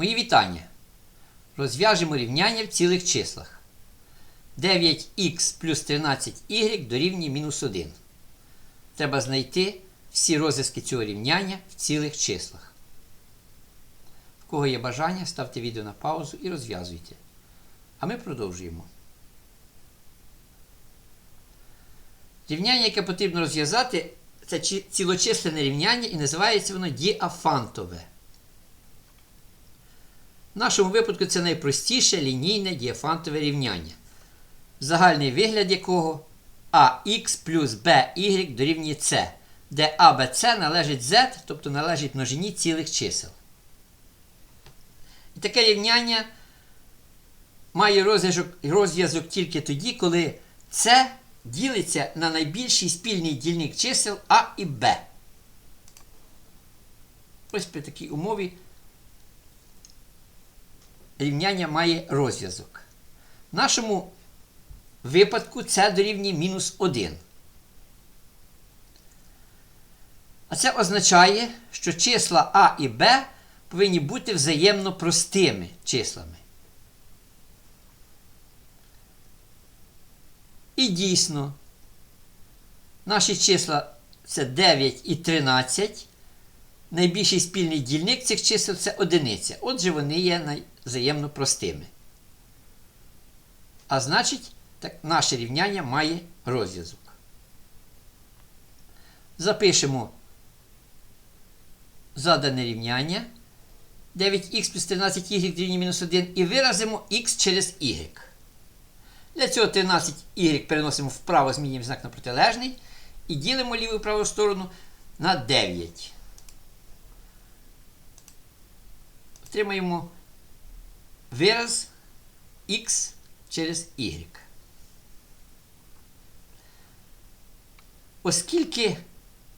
Мої вітання. Розв'яжемо рівняння в цілих числах. 9х плюс 13y дорівнює мінус 1. Треба знайти всі розв'язки цього рівняння в цілих числах. В кого є бажання, ставте відео на паузу і розв'язуйте. А ми продовжуємо. Рівняння, яке потрібно розв'язати, це цілочисленне рівняння і називається воно діафантове. В нашому випадку це найпростіше лінійне діафантове рівняння, загальний вигляд якого ax плюс by дорівнює c, де a, b, c належить z, тобто належить множині цілих чисел. І таке рівняння має розв'язок, тільки тоді, коли c ділиться на найбільший спільний дільник чисел а і b. Ось при такій умові рівняння має розв'язок. В нашому випадку це дорівнює мінус 1. А це означає, що числа А і Б повинні бути взаємно простими числами. І дійсно, наші числа це 9 і 13. Найбільший спільний дільник цих чисел це одиниця. Отже, вони є взаємно простими. А значить, так, наше рівняння має розв'язок. Запишемо задане рівняння 9х плюс 13y дорівнює мінус 1 і виразимо х через y. Для цього 13y переносимо вправо, змінюємо знак на протилежний і ділимо ліву і праву сторону на 9. Отримаємо вираз х через y. Оскільки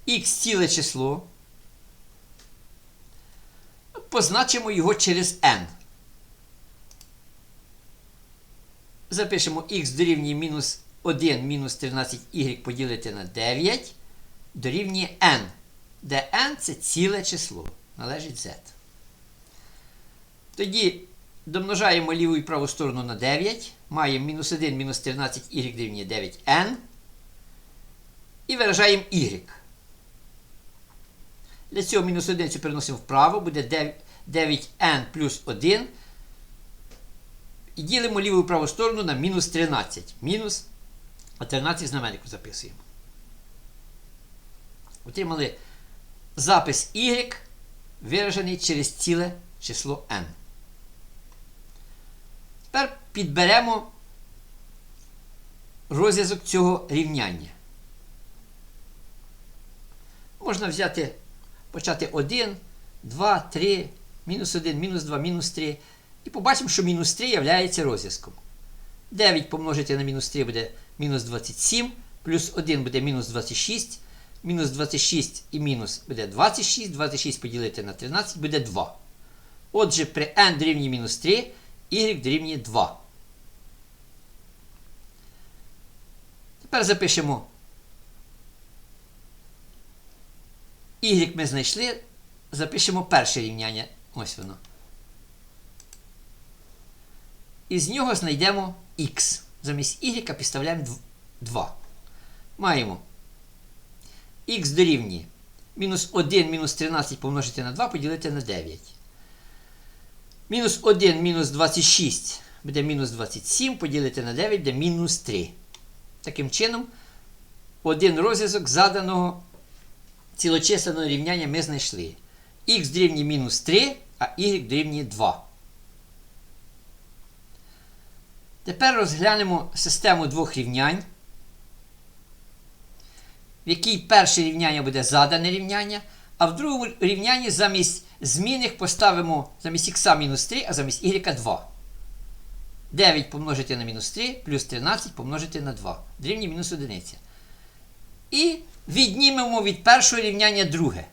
х ціле число, позначимо його через n. Запишемо х дорівнює мінус 1 мінус 13y поділити на 9 дорівнює n, де n це ціле число, належить z. Тоді домножаємо ліву і праву сторону на 9. Маємо мінус 1 мінус 13 y дорівнює 9n. І виражаємо y. Для цього мінус 1 цю переносимо вправо, буде 9n плюс 1. І ділимо ліву і праву сторону на мінус 13. Мінус, 13 знаменнику записуємо. Отримали запис y, виражений через ціле число n. Тепер підберемо розв'язок цього рівняння. Можна взяти, почати 1, 2, 3, мінус 1, мінус 2, мінус 3. І побачимо, що мінус 3 є розв'язком. 9 помножити на мінус 3 буде мінус 27, плюс 1 буде мінус 26, мінус 26 і мінус буде 26, 26 поділити на 13 буде 2. Отже, при n дорівнює мінус 3, y дорівнює 2. Тепер запишемо. Y ми знайшли. Запишемо перше рівняння. Ось воно. І з нього знайдемо x. Замість y підставляємо 2. Маємо x дорівнює мінус 1 мінус 13 помножити на 2 поділити на 9. Мінус 1 мінус 26 буде мінус 27 поділити на 9 буде мінус 3. Таким чином, один розв'язок заданого цілочисленого рівняння ми знайшли. Х дорівнює мінус 3, а y дорівнює 2. Тепер розглянемо систему двох рівнянь, в якій перше рівняння буде задане рівняння, а в другому рівнянні замість змінних поставимо замість х мінус 3, а замість y 2. 9 помножити на мінус 3 плюс 13 помножити на 2. Дорівнює мінус 1. І віднімемо від першого рівняння друге.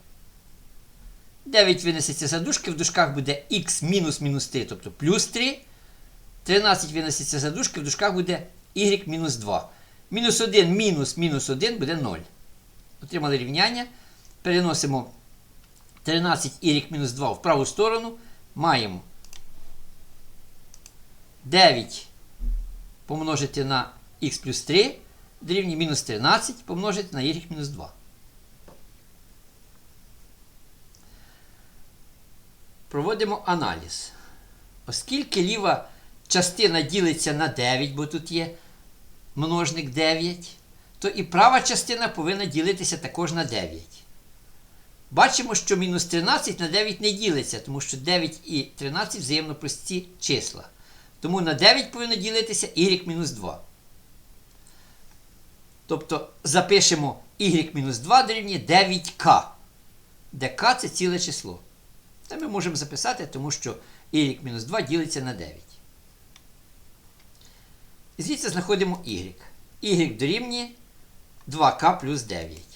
9 винесеться за дужки, в дужках буде х мінус мінус 3, тобто плюс 3. 13 виноситься за дужки, в дужках буде y мінус 2. Мінус 1 мінус мінус 1 буде 0. Отримали рівняння. Переносимо 13y мінус 2 в праву сторону. Маємо 9 помножити на х плюс 3 дорівнює мінус 13 помножити на y мінус 2. Проводимо аналіз. Оскільки ліва частина ділиться на 9, бо тут є множник 9, то і права частина повинна ділитися також на 9. Бачимо, що мінус 13 на 9 не ділиться, тому що 9 і 13 взаємно прості числа. Тому на 9 повинно ділитися y мінус 2. Тобто запишемо y мінус 2 дорівнює 9k, де k це ціле число. Це ми можемо записати, тому що y мінус 2 ділиться на 9. І звідси знаходимо y. y дорівнює 2k плюс 9.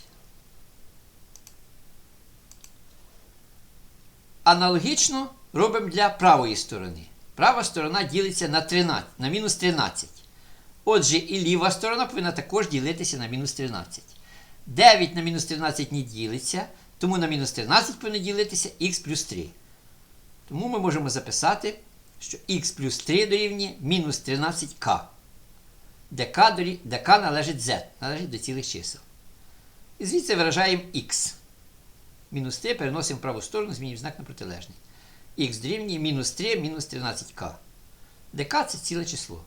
Аналогічно робимо для правої сторони. Права сторона ділиться на 13, на мінус 13. Отже, і ліва сторона повинна також ділитися на мінус 13. 9 на мінус 13 не ділиться, тому на мінус 13 повинно ділитися х плюс 3. Тому ми можемо записати, що х плюс 3 дорівнює мінус 13к, де k належить z, належить до цілих чисел. І звідси виражаємо х. Мінус 3 переносимо в праву сторону, змінюємо знак на протилежний. х дорівнює мінус 3 мінус 13к. Де k це ціле число.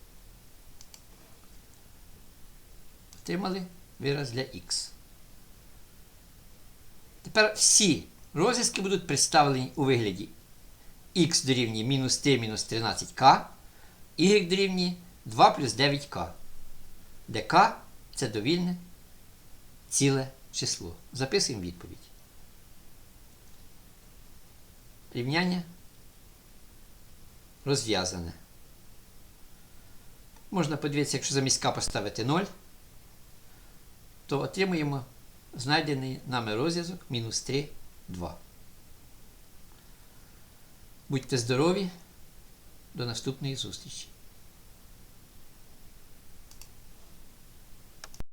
Отримали вираз для х. Тепер всі розв'язки будуть представлені у вигляді х дорівнює мінус 3 мінус 13к, y дорівнює 2 плюс 9к, де k це довільне ціле число. Записуємо відповідь. Рівняння розв'язане. Можна подивитися, якщо замість К поставити 0, то отримуємо знайдений нами розв'язок мінус 3, 2. Будьте здорові! До наступної зустрічі!